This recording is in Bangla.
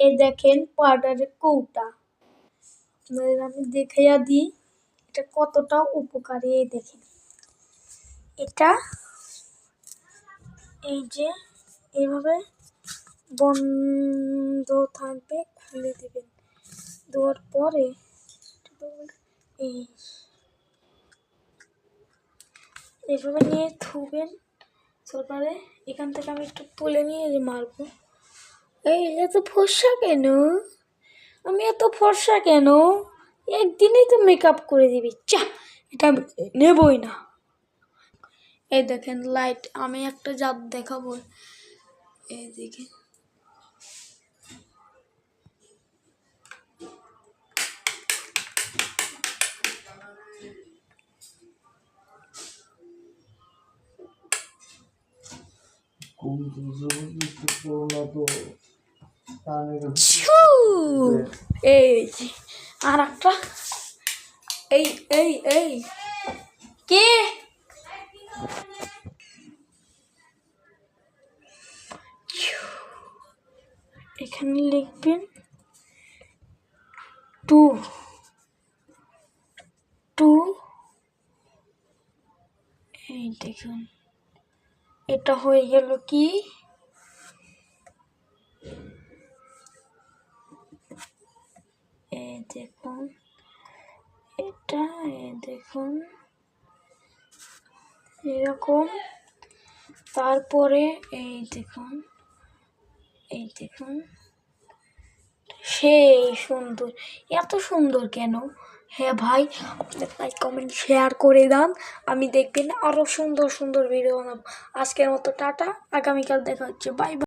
এই দেখেন পাউডারের কৌটা। আপনাদের আমি দেখাইয়া দিই, এটা কতটা উপকারী এই দেখেন। এটা এই যে এইভাবে বন্ধ থাকবে, খুলে দেবেন। দেওয়ার পরে এই এইভাবে নিয়ে থুবেন তারপরে এখান থেকে আমি একটু তুলে নিয়ে মারবো। এই, এত ফর্সা কেন? আমি এত ফর্সা কেন? একদিনেই তো মেকআপ করে দিবি। চা এটা নেবই না। এই দেখেন লাইট আমি একটা জাত দেখাবো। এই দেখেন খুব জবরদস্তি করো না তো এই আর একটা এই এই এই। কে। এখানে লিখবেন টু। টু। এই দেখুন, এটা হয়ে গেল কি এই দেখুন, এটা দেখুন, এরকম, তারপরে এই দেখুন এই দেখুন, সেই সুন্দর, এত সুন্দর কেন? হ্যাঁ ভাই, আপনি লাইক কমেন্ট শেয়ার করে দেন, আমি দেখবেন আরও সুন্দর সুন্দর ভিডিও বানাবো। আজকের মতো টাটা, আগামীকাল দেখা হচ্ছে বাই বাই